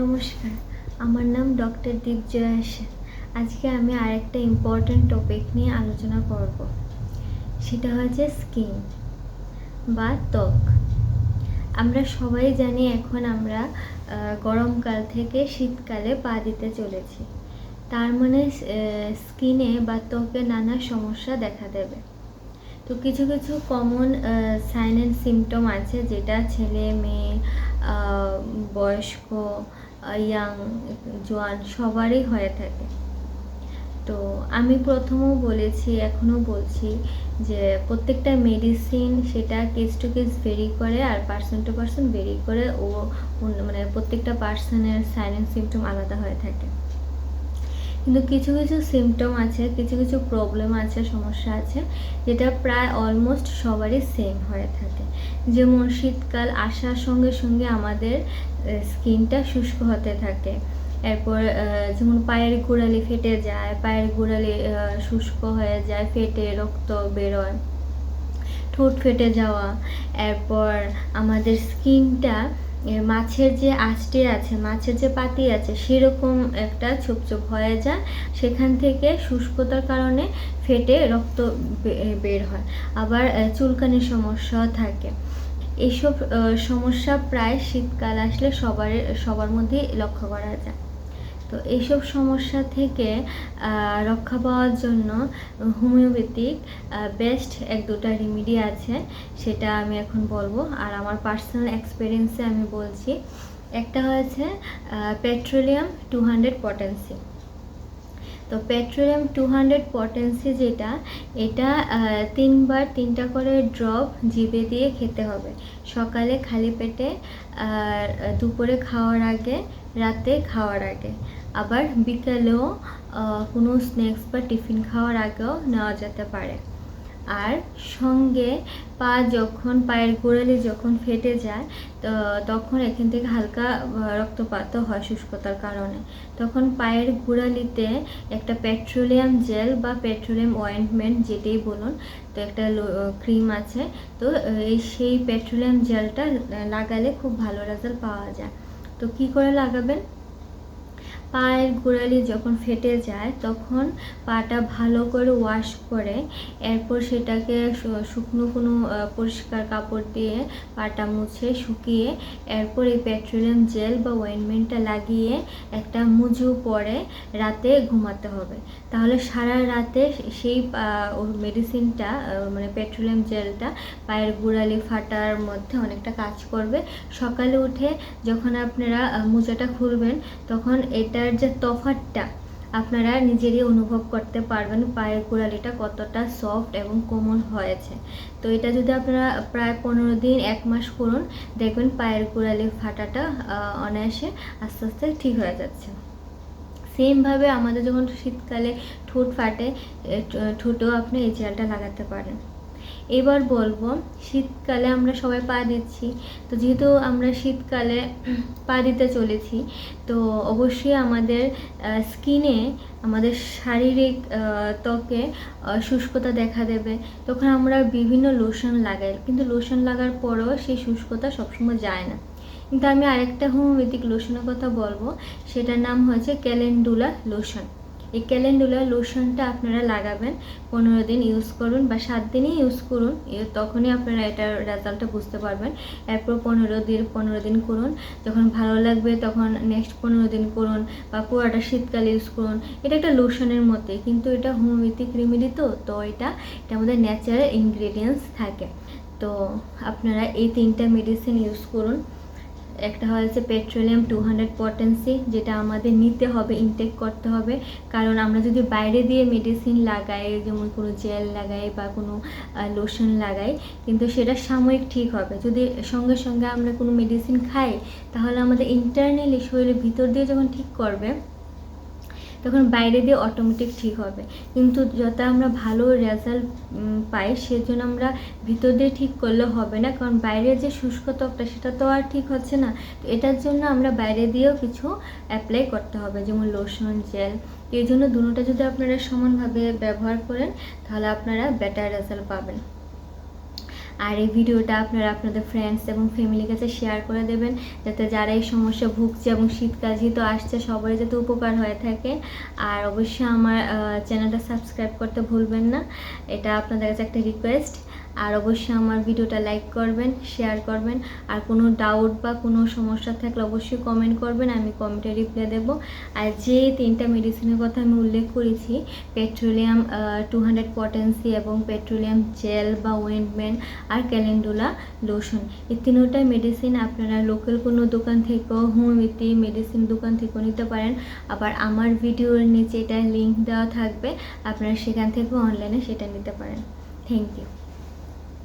নমস্কার, আমার নাম ডক্টর দীপজয়া সেন আজকে আমি আরেকটা ইম্পর্ট্যান্ট টপিক নিয়ে আলোচনা করব। সেটা হচ্ছে স্কিন বা ত্বক। আমরা সবাই জানি এখন আমরা গরমকাল থেকে শীতকালে পা দিতে চলেছি। তার মানে স্কিনে বা ত্বকে নানা সমস্যা দেখা দেবে। তো কিছু কিছু কমন সাইন অ্যান্ড সিমটম আছে, যেটা ছেলে, মেয়ে বয়স্ক ইয়াং জোয়ান সবারই হয়ে থাকে। তো আমি প্রথমেও বলেছি, এখনও বলছি যে প্রত্যেকটা মেডিসিন সেটা কেস টু কেস ভেরি করে আর পার্সন টু পার্সন ভেরি করে ও মানে প্রত্যেকটা পার্সনের সাইন অ্যান্ড সিমটম আলাদা হয়ে থাকে। কিন্তু কিছু কিছু সিমটম আছে, কিছু কিছু প্রবলেম আছে, সমস্যা আছে, যেটা প্রায় অলমোস্ট সবারই সেম হয়ে থাকে। যেমন শীতকাল আসার সঙ্গে সঙ্গে আমাদের স্কিনটা শুষ্ক হতে থাকে। এরপর যেমন পায়ের গোড়ালি ফেটে যায়, পায়ের গোড়ালি শুষ্ক হয়ে যায়, ফেটে, রক্ত বেরোয়, ঠোঁট ফেটে যাওয়া। এরপর, আমাদের স্কিনটা মাছের যে আঁচটি আছে, মাছের যে পাতি আছে, সেরকম একটা ছোপ ছোপ হয়ে যায়। সেখান থেকে শুষ্কতার কারণে ফেটে রক্ত বের হয়। আবার চুলকানির সমস্যাও থাকে। এইসব সমস্যা প্রায় শীতকাল আসলে সবার সবার মধ্যেই লক্ষ্য করা যায়। তো এইসব সমস্যা থেকে রক্ষা পাওয়ার জন্য হোমিওপ্যাথিক বেস্ট এক দুটা রেমিডি আছে, সেটা আমি এখন বলব। আর আমার পার্সোনাল এক্সপিরিয়েন্সে আমি বলছি, একটা হয়েছে পেট্রোলিয়াম টু হান্ড্রেড পটেন্সি। তো পেট্রোলিয়াম টু হান্ড্রেড পটেন্সি যেটা, এটা তিনবার তিনটা করে ড্রপ জিভে দিয়ে খেতে হবে। সকালে খালি পেটে, আর দুপুরে খাওয়ার আগে, রাতে খাওয়ার আগে। আবার বিকালেও কোনো স্ন্যাক্স বা টিফিন খাওয়ার আগেও নেওয়া যেতে পারে। আর সঙ্গে পা যখন, পায়ের গোড়ালি যখন ফেটে যায়, তো তখন এখান থেকে হালকা রক্তপাতও হয় শুষ্কতার কারণে। তখন পায়ের গোড়ালিতে একটা পেট্রোলিয়াম জেল বা পেট্রোলিয়াম অয়েন্টমেন্ট যেটাই বলুন, তো একটা ক্রিম আছে, তো এই সেই পেট্রোলিয়াম জেলটা লাগালে খুব ভালো রেজাল্ট পাওয়া যায়। তো কি করে লাগাবেন? পায়ের গোড়ালি যখন ফেটে যায়, তখন পাটা ভালো করে ওয়াশ করে এরপর সেটাকে শুকনো কোনো পরিষ্কার কাপড় দিয়ে পাটা মুছে শুকিয়ে এরপর এই পেট্রোলিয়াম জেল বা অয়েনমেন্টটা লাগিয়ে একটা মুজু পরে রাতে ঘুমাতে হবে। তাহলে সারা রাতে সেই মেডিসিনটা মানে পেট্রোলিয়াম জেলটা পায়ের গোড়ালি ফাটার মধ্যে অনেকটা কাজ করবে। সকালে উঠে যখন আপনারা মোজাটা খুলবেন, তখন এটার যে তফাতটা আপনারা নিজেরই অনুভব করতে পারবেন পায়ের গোড়ালিটা কতটা সফট এবং কোমল হয়েছে। তো এটা যদি আপনারা প্রায় পনেরো দিন, এক মাস করুন, দেখবেন পায়ের গোড়ালি ফাটাটা অনায়াসে আস্তে আস্তে ঠিক হয়ে যাচ্ছে। সেমভাবে আমাদের যখন শীতকালে ঠোঁট ফাটে ঠোঁটেও আপনি এই জেলটা লাগাতে পারেন। এবার বলব, শীতকালে আমরা সবাই পা দিচ্ছি। তো যেহেতু আমরা শীতকালে পা দিতে চলেছি, তো অবশ্যই আমাদের স্কিনে আমাদের শারীরিক ত্বকে শুষ্কতা দেখা দেবে। তখন আমরা বিভিন্ন লোশন লাগাই, কিন্তু লোশন লাগার পরেও সেই শুষ্কতা সবসময় যায় না। কিন্তু আমি আরেকটা হোমিওপ্যাথিক লোশনের কথা বলব, সেটার নাম হয়েছে ক্যালেন্ডুলা লোশন। এই ক্যালেন্ডুলা লোশনটা আপনারা লাগাবেন, পনেরো দিন ইউজ করুন বা সাত দিনই ইউজ করুন তখনই আপনারা এটার রেজাল্টটা বুঝতে পারবেন। এরপর পনেরো দিন পনেরো দিন করুন, যখন ভালো লাগবে তখন নেক্সট পনেরো দিন করুন বা পুরোটা শীতকালে ইউজ করুন। এটা একটা লোশনের মতোই কিন্তু এটা হোমিওপ্যাথিক রেমেডি তো তো এটা এটা আমাদের ন্যাচারাল ইনগ্রেডিয়েন্টস থাকে। তো আপনারা এই তিনটা মেডিসিন ইউজ করুন। একটা হয়েছে পেট্রোলিয়াম টু হান্ড্রেড পটেন্সি যেটা আমাদের নিতে হবে ইনটেক করতে হবে। কারণ আমরা যদি বাইরে দিয়ে মেডিসিন লাগাই, যেমন কোনো জেল লাগাই বা কোনো লোশন লাগাই, কিন্তু সেটা সাময়িক ঠিক হবে। যদি সঙ্গে সঙ্গে আমরা কোনো মেডিসিন খাই, তাহলে আমাদের ইন্টারনালি শরীরের ভিতর দিয়ে যখন ঠিক করবে তখন বাইরে দিয়ে অটোমেটিক ঠিক হবে। কিন্তু যত আমরা ভালো রেজাল্ট পাই, সেজন্য আমরা ভিতর দিয়ে ঠিক করলে হবে না। কারণ বাইরের যে শুষ্ক ত্বকটা, সেটা তো আর ঠিক হচ্ছে না। তো এটার জন্য আমরা বাইরে দিয়েও কিছু অ্যাপ্লাই করতে হবে, যেমন লোশন জেল এই জন্য দুটোটা যদি আপনারা সমানভাবে ব্যবহার করেন, তাহলে আপনারা বেটার রেজাল্ট পাবেন। আর এই ভিডিওটা আপনারা আপনাদের ফ্রেন্ডস এবং ফ্যামিলির কাছে শেয়ার করে দেবেন, যাতে যারা এই সমস্যা ভুগছে এবং শীতকাল যেহেতু আসছে, সবারই যাতে উপকার হয়ে থাকে। আর অবশ্যই আমার চ্যানেলটা সাবস্ক্রাইব করতে ভুলবেন না। এটা আপনাদের কাছে একটা রিকোয়েস্ট আর অবশ্যই আমার ভিডিওটা লাইক করবেন শেয়ার করবেন। আর কোনো ডাউট বা কোনো সমস্যা থাকলে অবশ্যই কমেন্ট করবেন, আমি কমেন্টে রিপ্লাই দেব। আর যে তিনটা মেডিসিনের কথা আমি উল্লেখ করেছি পেট্রোলিয়াম টু হান্ড্রেড পটেন্সি এবং পেট্রোলিয়াম জেল বা ওয়েন্টমেন্ট আর ক্যালেন্ডুলা লোশন এই তিনোটা মেডিসিন আপনারা লোকাল কোনো দোকান থেকেও হোমিওপ্যাথি মেডিসিন দোকান থেকেও নিতে পারেন। আবার আমার ভিডিওর নিচে এটা লিঙ্ক দেওয়া থাকবে, আপনারা সেখান থেকেও অনলাইনে সেটা নিতে পারেন। Thank you